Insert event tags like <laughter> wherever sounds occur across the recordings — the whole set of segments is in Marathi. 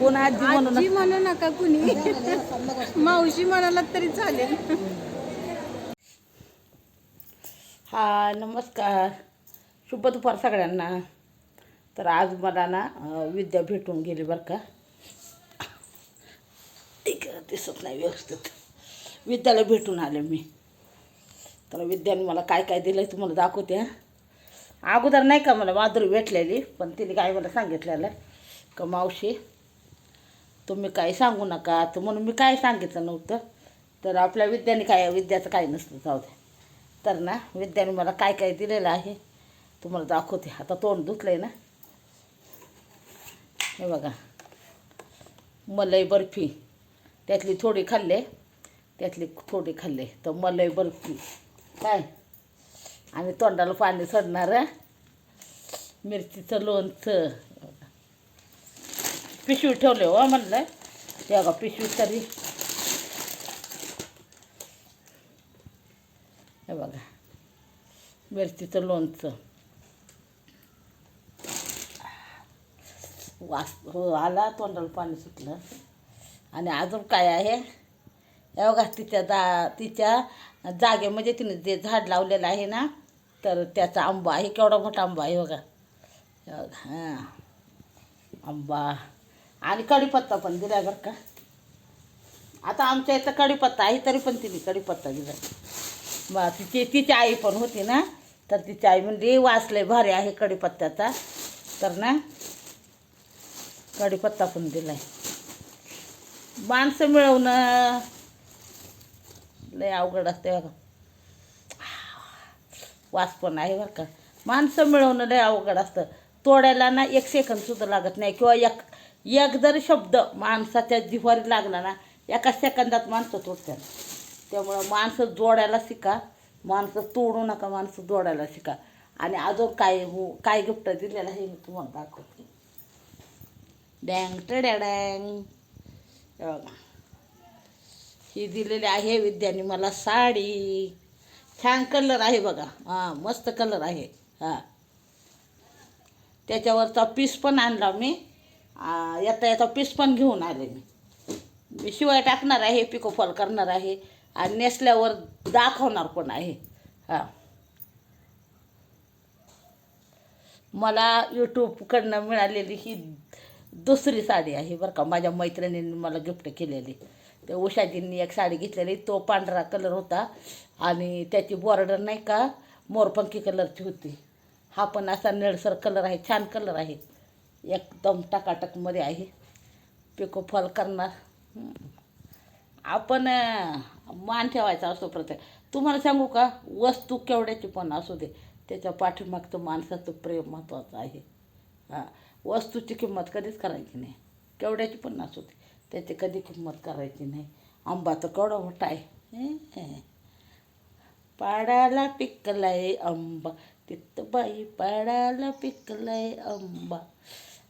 कोण आजी म्हणून आजी म्हणू नका कुणी. मावशी म्हणाला तरी चालेल. हा नमस्कार. शुभ दुपार सगळ्यांना. तर आज मला ना अं, विद्या भेटून गेली बरं का. ठीक आहे दिसत नाही व्यवस्थित. विद्याला भेटून आले मी. तर विद्याने मला काय काय दिलं तुम्हाला दाखवते हा. अगोदर नाही का मला माधुरी भेटलेली पण तिने काय मला सांगितलेलं का मावशी तुम्ही काय सांगू नका तर म्हणून मी काय सांगितलं नव्हतं. तर आपल्या विद्याने काय विद्याचं काय नसतं जाऊ द्या. तर ना विद्याने मला काय काय दिलेलं आहे तुम्हाला दाखवते. आता तोंड धुतलं आहे ना. हे बघा. मलई बर्फी. त्यातली थोडी खाल्ले. त्यातली थोडी खाल्ले. तर मलई बर्फी. काय? आणि तोंडाला पाणी सडणारं मिरचीचं लोणचं. पिशवी ठेवले हो म्हणलं ते बघा पिशवी तरी. हे बघा मिरचीचं लोणचं. वास हो आला तोंडाला पाणी सुटलं. आणि अजून काय आहे? हे बघा तिच्या दा तिच्या जागेमध्ये म्हणजे तिने जे झाड लावलेलं आहे ना तर त्याचा आंबा आहे केवढा मोठा आंबा आहे बघा. बघा हां. आंबा. आणि कढीपत्ता पण दिला बरं का. आता आमच्या इथं कढीपत्ता आहे तरी पण तिने कढीपत्ता दिला बा तिची तिची आई पण होती ना तर तिची आई म्हणजे वाचले भारी आहे कढीपत्त्याचा तर ना कढीपत्ता पण दिलाय. माणसं मिळवणं लय अवघड असते बघा. वास पण आहे बरं का. माणसं मिळवणं लय अवघड असतं. तोडायला ना एक सेकंदसुद्धा लागत नाही. किंवा एक एक जर शब्द माणसाच्या जिव्हारी लागला ना एका सेकंदात माणसं तोडतात. त्यामुळं माणसं जोडायला शिका. माणसं तोडू नका माणसं जोडायला शिका. आणि अजून काय हो काय गिफ्ट दिलेलं हे मी तुम्हाला दाखवते. डँग टड्या डँग ही दिलेली आहे विद्याने मला साडी. छान कलर आहे बघा. हां मस्त कलर आहे. हां. त्याच्यावरचा पीस पण आणला मी. येता येता पीस पण घेऊन आले मी. मी शिवाय टाकणार आहे पिकोफॉल करणार आहे. आणि नेसल्यावर दाखवणार पण आहे. हां. मला यूट्यूबकडनं मिळालेली ही दुसरी साडी आहे बरं का. माझ्या मैत्रिणींनी मला गिफ्ट केलेली. ते उषाजींनी एक साडी घेतलेली. तो पांढरा कलर होता. आणि त्याची बॉर्डर नाही का मोरपंखी कलरची होती. हा पण असा निळसर कलर आहे छान कलर आहे. एकदम टकाटकमध्ये आहे. पिको फॉल करणार. आपण मान ठेवायचा असतो प्रत्येक. तुम्हाला सांगू का वस्तू केवढ्याची पण असू दे. त्याच्या पाठीमागचं माणसाचं प्रेम महत्त्वाचं आहे. हां वस्तूची किंमत कधीच करायची नाही. केवढ्याची पण असू दे. त्याची कधी किंमत करायची नाही. आंबा तर केवढा मोठा आहे. पाडाला पिकलाय आंबा. बाई पाडाला पिकलंय आंबा.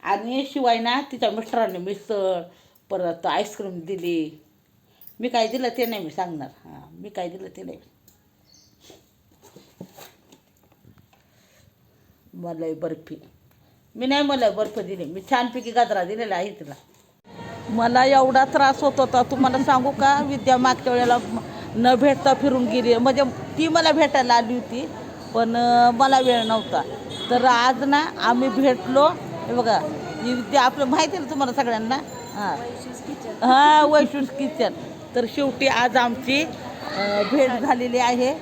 आणि शिवाय ना तिच्या मिस्टरांनी मिसळ परत आईस्क्रीम दिली. मी काय दिलं ते नाही मी सांगणार. हां मी काय दिलं ते नाही. मलाई बर्फी. मी नाही मला बर्फ दिली. मी छानपैकी गाजरा दिलेला आहे तिला. मला एवढा त्रास होत होता. तुम्हाला सांगू का? विद्या मागच्या वेळेला न भेटता फिरून गेली. म्हणजे ती मला भेटायला आली होती. पण मला वेळ नव्हता. तर आज ना आम्ही भेटलो. हे बघा विद्या आपलं माहिती आहे ना तुम्हाला सगळ्यांना? हां. हां वैशूस किचन. तर शेवटी आज आमची भेट झालेली आहे.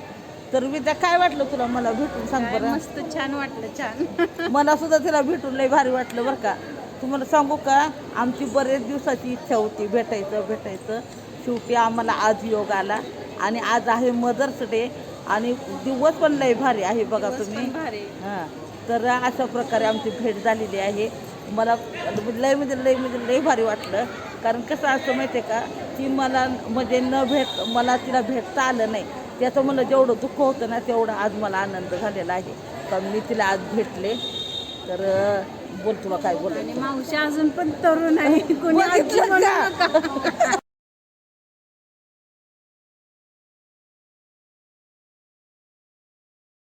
तर विद्या काय वाटलं तुला मला भेटून? सांग बरं. मस्त छान वाटलं छान. <laughs> मला सुद्धा तिला भेटून लई भारी वाटलं बरं का. तुम्हाला सांगू का आमची बरेच दिवसाची इच्छा होती भेटायचं भेटायचं. शेवटी आम्हाला आज योग आला. आणि आज आहे मदर्स डे आणि दिवस पण लई भारी आहे बघा तुम्ही. हां. तर अशा प्रकारे आमची भेट झालेली आहे. मला लय म्हणजे लय म्हणजे लय भारी वाटलं. कारण कसं असं माहिती आहे का ती मला म्हणजे न भेट मला तिला भेटता आलं नाही. त्याचं मला जेवढं दुःख होतं ना तेवढं आज मला आनंद झालेला आहे. कारण मी तिला आज भेटले. तर बोल तुला काय बोल मावशी अजून पण तरुण आहे. कोणी